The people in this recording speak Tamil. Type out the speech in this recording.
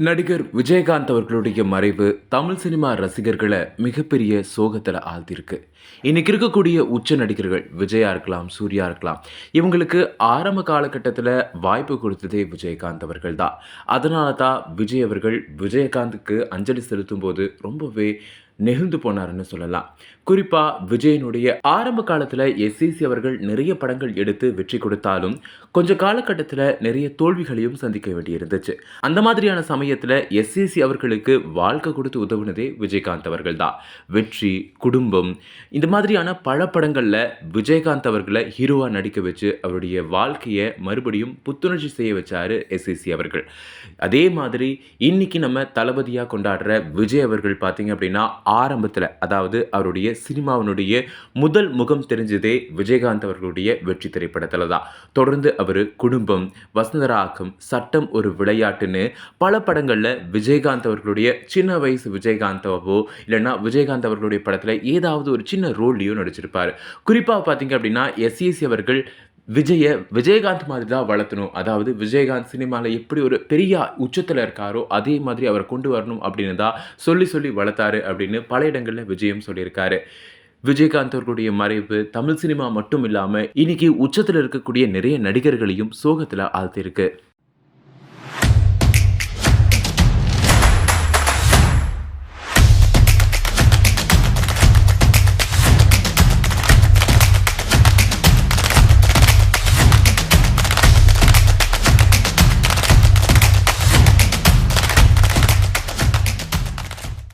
நடிகர் விஜயகாந்த் அவர்களுடைய மறைவு தமிழ் சினிமா ரசிகர்களை மிகப்பெரிய சோகத்தில் ஆழ்த்திருக்கு இன்னைக்கு இருக்கக்கூடிய உச்ச நடிகர்கள் விஜயா இருக்கலாம் சூர்யா இருக்கலாம் இவங்களுக்கு ஆரம்ப காலகட்டத்தில் வாய்ப்பு கொடுத்ததே விஜயகாந்த் அவர்கள் தான் அதனால தான் விஜய் அவர்கள் விஜயகாந்துக்கு அஞ்சலி செலுத்தும் போது ரொம்பவே நெகிழ்ந்து போனாருன்னு சொல்லலாம். குறிப்பாக விஜயனுடைய ஆரம்ப காலத்தில் எஸ்சிசி அவர்கள் நிறைய படங்கள் எடுத்து வெற்றி கொடுத்தாலும் கொஞ்ச காலகட்டத்தில் நிறைய தோல்விகளையும் சந்திக்க வேண்டியிருந்துச்சு. அந்த மாதிரியான சமயத்தில் எஸ்இசி அவர்களுக்கு வாழ்க்கை கொடுத்து உதவுனதே விஜயகாந்த் அவர்கள் தான். வெற்றி குடும்பம் இந்த மாதிரியான பல படங்களில் விஜயகாந்த் அவர்களை ஹீரோவாக நடிக்க வச்சு அவருடைய வாழ்க்கையை மறுபடியும் புத்துணர்ச்சி செய்ய வச்சாரு எஸ்இசி அவர்கள். அதே மாதிரி இன்னைக்கு நம்ம தளபதியாக கொண்டாடுற விஜய் அவர்கள் பார்த்தீங்க அப்படின்னா ஆரம்பத்தில் அதாவது அவருடைய சினிமாவினுடைய முதல் முகம் தெரிஞ்சதே விஜயகாந்த் அவர்களுடைய வெற்றி திரைப்படத்தில் தான். தொடர்ந்து அவர் குடும்பம் வசந்தராக்கம் சட்டம் ஒரு விளையாட்டுன்னு பல படங்களில் விஜயகாந்த் அவர்களுடைய சின்ன வயசு விஜயகாந்தாவோ இல்லைன்னா விஜயகாந்த் அவர்களுடைய படத்தில் ஏதாவது ஒரு சின்ன ரோல்லையோ நடிச்சிருப்பார். குறிப்பாக பார்த்தீங்க அப்படின்னா எஸ்இசி அவர்கள் விஜயை விஜயகாந்த் மாதிரி தான் வளர்த்தணும். அதாவது விஜயகாந்த் சினிமாவில் எப்படி ஒரு பெரிய உச்சத்தில் இருக்காரோ அதே மாதிரி அவரை கொண்டு வரணும் அப்படின்னு தான் சொல்லி சொல்லி வளர்த்தாரு அப்படின்னு பல இடங்களில் விஜயம் சொல்லியிருக்காரு. விஜயகாந்த் அவர்களுடைய மறைவு தமிழ் சினிமா மட்டும் இல்லாமல் இன்னைக்கு உச்சத்தில் இருக்கக்கூடிய நிறைய நடிகர்களையும் சோகத்தில் ஆழ்த்திருக்கு